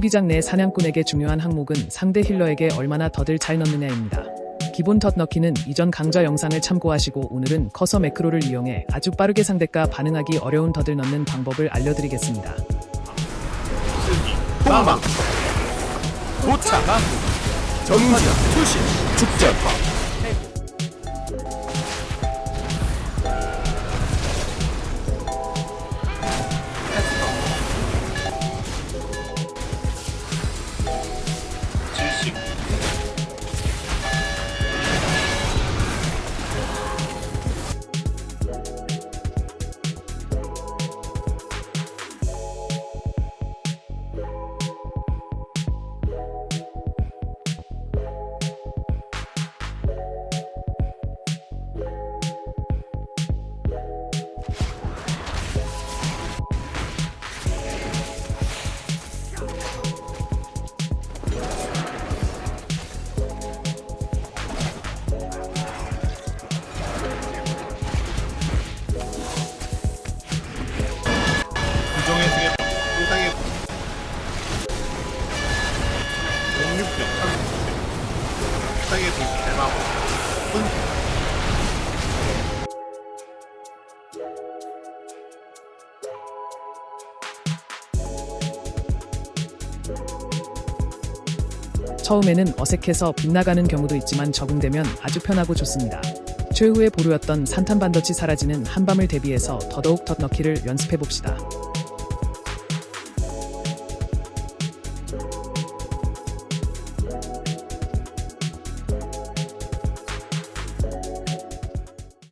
투기장 내 사냥꾼에게 중요한 항목은 상대 힐러에게 얼마나 덫을 잘 넣느냐입니다. 기본 덫 넣기는 이전 강좌 영상을 참고하시고 오늘은 커서 매크로를 이용해 아주 빠르게 상대가 반응하기 어려운 덫을 넣는 방법을 알려드리겠습니다. 마망 도착. 정지. 투신 축전 36년 세상의 도시 대마법 분 처음에는 어색해서 빗나가는 경우도 있지만 적응되면 아주 편하고 좋습니다. 최후의 보루였던 산탄반덫이 사라지는 한밤을 대비해서 더더욱 덫 넣기를 연습해봅시다.